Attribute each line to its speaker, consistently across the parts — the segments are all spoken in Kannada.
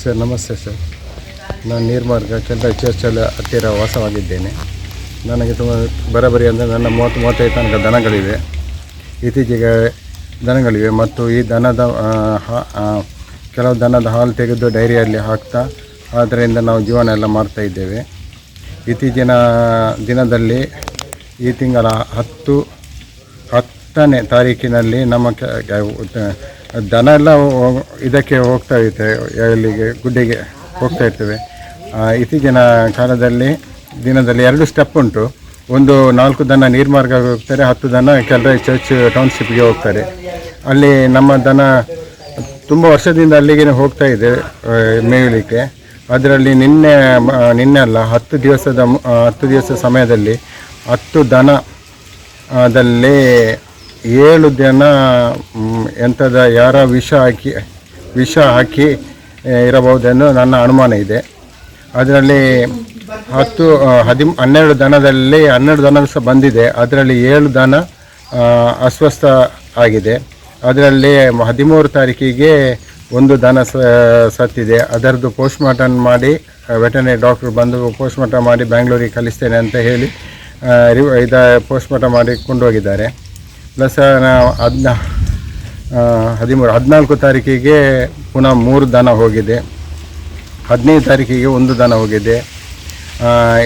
Speaker 1: ಸರ್, ನಮಸ್ತೆ ಸರ್. ನಾನು ನೀರ್ಮಾರ್ಗ ಕೆಂಡ ಚರ್ಚಲ್ಲಿ ಹತ್ತಿರ ವಾಸವಾಗಿದ್ದೇನೆ. ನನಗೆ ತುಂಬ ಬರಬರಿ ಅಂದರೆ ನನ್ನ ಮೂವತ್ತು, ಮೂವತ್ತೈದು ತನಕ ದನಗಳಿವೆ. ಇತ್ತೀಚೆಗೆ ದನಗಳಿವೆ ಮತ್ತು ಈ ದನದ ಕೆಲವು ದನದ ಹಾಲು ತೆಗೆದು ಡೈರಿಯಲ್ಲಿ ಹಾಕ್ತಾ ಅದರಿಂದ ನಾವು ಜೀವನ ಎಲ್ಲ ಮಾಡ್ತಾ ಇದ್ದೇವೆ. ಇತ್ತೀಚಿನ ದಿನದಲ್ಲಿ ಈ ತಿಂಗಳ ಹತ್ತು, ಹತ್ತನೇ ತಾರೀಕಿನಲ್ಲಿ ನಮ್ಮ ದನ ಎಲ್ಲ ಇದಕ್ಕೆ ಹೋಗ್ತಾ ಇದೆ ಎಲ್ಲಿಗೆ ಗುಡ್ಡೆಗೆ ಹೋಗ್ತಾ ಇರ್ತೇವೆ ಇತ್ತೀಚಿನ ಕಾಲದಲ್ಲಿ, ದಿನದಲ್ಲಿ ಎರಡು ಸ್ಟೆಪ್ ಉಂಟು. ಒಂದು ನಾಲ್ಕು ದನ ನೀರ್ಮಾರ್ಗ ಹೋಗ್ತಾರೆ, ಹತ್ತು ದನ ಕೆಲ ಚರ್ಚ್ ಟೌನ್ಶಿಪ್ಗೆ ಹೋಗ್ತಾರೆ. ಅಲ್ಲಿ ನಮ್ಮ ದನ ತುಂಬ ವರ್ಷದಿಂದ ಅಲ್ಲಿಗೆ ಹೋಗ್ತಾ ಇದೆ ಮೇಯಲಿಕ್ಕೆ. ಅದರಲ್ಲಿ ನಿನ್ನೆ ನಿನ್ನೆ ಅಲ್ಲ, ಹತ್ತು ದಿವಸದ ಹತ್ತು ದಿವಸ ಸಮಯದಲ್ಲಿ ಹತ್ತು ದನ, ಅದಲ್ಲಿ ಏಳು ಜನ ಎಂಥದ ಯಾರ ವಿಷ ಹಾಕಿ ವಿಷ ಹಾಕಿ ಇರಬಹುದೆಂದು ನನ್ನ ಅನುಮಾನ ಇದೆ. ಅದರಲ್ಲಿ ಹತ್ತು ಹದಿಮ್, ಹನ್ನೆರಡು ದನದಲ್ಲಿ ಹನ್ನೆರಡು ದನ ಸಹ ಬಂದಿದೆ. ಅದರಲ್ಲಿ ಏಳು ದನ ಅಸ್ವಸ್ಥ ಆಗಿದೆ. ಅದರಲ್ಲಿ ಹದಿಮೂರು ತಾರೀಕಿಗೆ ಒಂದು ದನ ಸತ್ತಿದೆ. ಅದರದ್ದು ಪೋಸ್ಟ್ಮಾರ್ಟಮ್ ಮಾಡಿ ವೆಟನರಿ ಡಾಕ್ಟ್ರು ಬಂದು ಪೋಸ್ಟ್ಮಾರ್ಟಮ್ ಮಾಡಿ ಬ್ಯಾಂಗ್ಳೂರಿಗೆ ಕಲಿಸ್ತೇನೆ ಅಂತ ಹೇಳಿ ಇದ ಪೋಸ್ಟ್ಮಾರ್ಟಮ್ ಮಾಡಿ ಕೊಂಡೋಗಿದ್ದಾರೆ. ಪ್ಲಸ್ ಹದಿನ ಹದಿಮೂರು, ಹದಿನಾಲ್ಕು ತಾರೀಕಿಗೆ ಪುನಃ ಮೂರು ದನ ಹೋಗಿದೆ. ಹದಿನೈದು ತಾರೀಕಿಗೆ ಒಂದು ದನ ಹೋಗಿದೆ.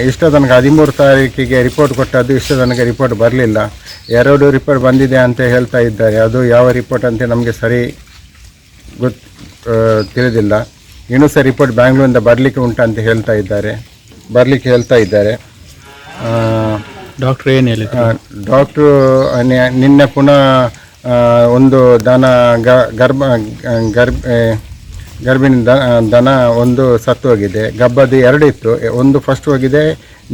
Speaker 1: ಇಷ್ಟೋ ತನಕ ಹದಿಮೂರು ತಾರೀಕಿಗೆ ರಿಪೋರ್ಟ್ ಕೊಟ್ಟದ್ದು ಇಷ್ಟು ತನಕ ರಿಪೋರ್ಟ್ ಬರಲಿಲ್ಲ. ಎರಡು ರಿಪೋರ್ಟ್ ಬಂದಿದೆ ಅಂತ ಹೇಳ್ತಾ ಇದ್ದಾರೆ. ಅದು ಯಾವ ರಿಪೋರ್ಟ್ ಅಂತ ನಮಗೆ ಸರಿ ಗೊತ್ತು ತಿಳಿದಿಲ್ಲ. ಇನ್ನೂ ಸಹ ರಿಪೋರ್ಟ್ ಬ್ಯಾಂಗ್ಳೂರಿಂದ ಬರಲಿಕ್ಕೆ ಅಂತ ಹೇಳ್ತಾ ಇದ್ದಾರೆ. ಬರಲಿಕ್ಕೆ ಹೇಳ್ತಾ ಇದ್ದಾರೆ.
Speaker 2: ಡಾಕ್ಟ್ರ್ ಏನು ಹೇಳಿದ್ರು?
Speaker 1: ಡಾಕ್ಟ್ರು ನಿನ್ನೆ ಪುನಃ ಒಂದು ದನ ಗರ್ಭ ಗರ್ಭ ಗರ್ಭಿಣಿ ದನ ಒಂದು ಸತ್ತು ಹೋಗಿದೆ. ಗಬ್ಬದ್ದು ಎರಡು ಇತ್ತು. ಒಂದು ಫಸ್ಟ್ ಹೋಗಿದೆ,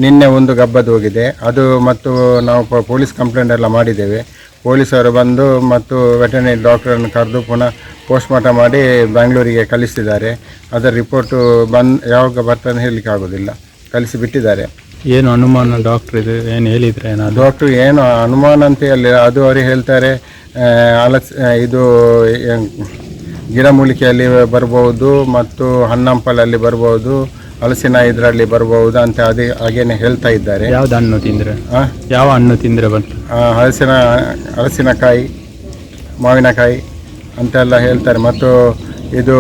Speaker 1: ನಿನ್ನೆ ಒಂದು ಗಬ್ಬದ್ದು ಹೋಗಿದೆ. ಅದು ಮತ್ತು ನಾವು ಪೊಲೀಸ್ ಕಂಪ್ಲೇಂಟ್ ಎಲ್ಲ ಮಾಡಿದ್ದೇವೆ. ಪೊಲೀಸರು ಬಂದು ಮತ್ತು ವೆಟರ್ನರಿ ಡಾಕ್ಟರನ್ನು ಕರೆದು ಪುನಃ ಪೋಸ್ಟ್ಮಾರ್ಟಮ್ ಮಾಡಿ ಬೆಂಗಳೂರಿಗೆ ಕಳಿಸಿದ್ದಾರೆ ಅದರ ರಿಪೋರ್ಟು ಬಂದು, ಯಾವಾಗ ಬರ್ತದೆ ಹೇಳಲಿಕ್ಕೆ ಆಗೋದಿಲ್ಲ ಕಳಿಸಿ ಬಿಟ್ಟಿದ್ದಾರೆ
Speaker 2: ಏನು ಅನುಮಾನ ಡಾಕ್ಟ್ರ್ ಇದು ಏನು ಹೇಳಿದ್ರೆ ಏನಾದ್ರು?
Speaker 1: ಡಾಕ್ಟ್ರು ಏನು ಅನುಮಾನ ಅಂತ ಹೇಳಿ ಅದು ಅವರು ಹೇಳ್ತಾರೆ ಅಲಸ್ ಇದು ಗಿಡಮೂಲಿಕೆಯಲ್ಲಿ ಬರ್ಬೋದು ಮತ್ತು ಹಣ್ಣಂಪಲಲ್ಲಿ ಬರ್ಬೋದು ಹಲಸಿನ ಇದರಲ್ಲಿ ಬರ್ಬೋದು ಅಂತ ಅದೇ ಹಾಗೇನೆ ಹೇಳ್ತಾ ಇದ್ದಾರೆ.
Speaker 2: ಯಾವ್ದು ಹಣ್ಣು ತಿಂದರೆ? ಯಾವ ಹಣ್ಣು ತಿಂದರೆ ಬಂತು?
Speaker 1: ಹಲಸಿನ ಹಲಸಿನಕಾಯಿ ಮಾವಿನಕಾಯಿ ಅಂತೆಲ್ಲ ಹೇಳ್ತಾರೆ. ಮತ್ತು ಇದು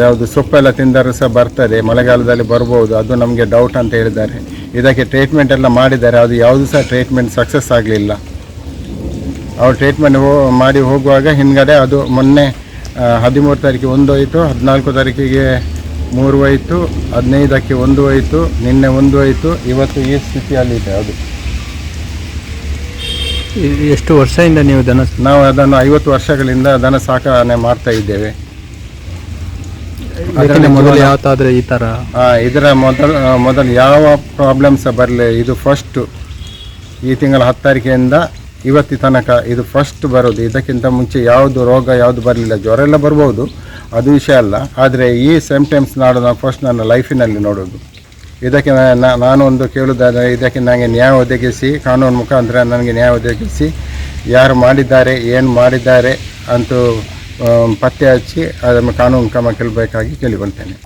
Speaker 1: ಯಾವುದು ಸೊಪ್ಪೆಲ್ಲ ತಿಂದರೆ ಸಹ ಬರ್ತದೆ ಮಳೆಗಾಲದಲ್ಲಿ ಬರ್ಬೋದು ಅದು ನಮಗೆ ಡೌಟ್ ಅಂತ ಹೇಳಿದ್ದಾರೆ. ಇದಕ್ಕೆ ಟ್ರೀಟ್ಮೆಂಟ್ ಎಲ್ಲ ಮಾಡಿದ್ದಾರೆ ಅದು ಯಾವುದು ಸಹ ಟ್ರೀಟ್ಮೆಂಟ್ ಸಕ್ಸಸ್ ಆಗಲಿಲ್ಲ. ಅವ್ರು ಟ್ರೀಟ್ಮೆಂಟ್ ಹೋ ಮಾಡಿ ಹೋಗುವಾಗ ಹಿಂದ್ಗಡೆ ಅದು ಮೊನ್ನೆ ಹದಿಮೂರು ತಾರೀಕಿಗೆ ಒಂದು ಹೋಯಿತು ಹದಿನಾಲ್ಕು ತಾರೀಕಿಗೆ ಮೂರು ಹೋಯಿತು ಹದಿನೈದಕ್ಕೆ ಒಂದು ಹೋಯಿತು ನಿನ್ನೆ ಒಂದು ಹೋಯಿತು ಇವತ್ತು ಈ ಸ್ಥಿತಿಯಲ್ಲಿದೆ ಅದು.
Speaker 2: ಇ- ಎಷ್ಟು ವರ್ಷದಿಂದ ನೀವು ದನ
Speaker 1: ನಾವು ಅದನ್ನು ಐವತ್ತು ವರ್ಷಗಳಿಂದ ದನ ಸಾಕಣೆ ಮಾಡ್ತಾ ಇದ್ದೇವೆ.
Speaker 2: ಮೊದಲು ಯಾವತ್ತಾದ್ರೆ ಈ
Speaker 1: ತರ? ಇದರ ಮೊದಲು ಮೊದಲು ಯಾವ ಪ್ರಾಬ್ಲಮ್ಸ್ ಬರಲಿ ಇದು ಫಸ್ಟು ಈ ತಿಂಗಳ ಹತ್ತು ತಾರೀಕಿನಿಂದ ಇವತ್ತಿ ತನಕ ಇದು ಫಸ್ಟ್ ಬರೋದು. ಇದಕ್ಕಿಂತ ಮುಂಚೆ ಯಾವುದು ರೋಗ ಯಾವುದು ಬರಲಿಲ್ಲ. ಜ್ವರ ಎಲ್ಲ ಬರ್ಬೋದು. ಅದು ವಿಷಯ ಅಲ್ಲ. ಆದರೆ ಈ ಸಿಂಪ್ಟಮ್ಸ್ ನಾಡು ನಾವು ಫಸ್ಟ್ ನನ್ನ ಲೈಫಿನಲ್ಲಿ ನೋಡೋದು. ಇದಕ್ಕೆ ನಾನು ಒಂದು ಕೇಳೋದಾದರೆ ಇದಕ್ಕೆ ನನಗೆ ನ್ಯಾಯ ಒದಗಿಸಿ ಕಾನೂನು ಮುಖಾಂತರ ನನಗೆ ನ್ಯಾಯ ಒದಗಿಸಿ ಯಾರು ಮಾಡಿದ್ದಾರೆ ಏನು ಮಾಡಿದ್ದಾರೆ ಅಂತೂ ಪತ್ತೆ ಹಚ್ಚಿ ಅದನ್ನು ಕಾನೂನು ಕ್ರಮ ಕೇಳಬೇಕಾಗಿ ಕೇಳಿಕೊಳ್ತೇನೆ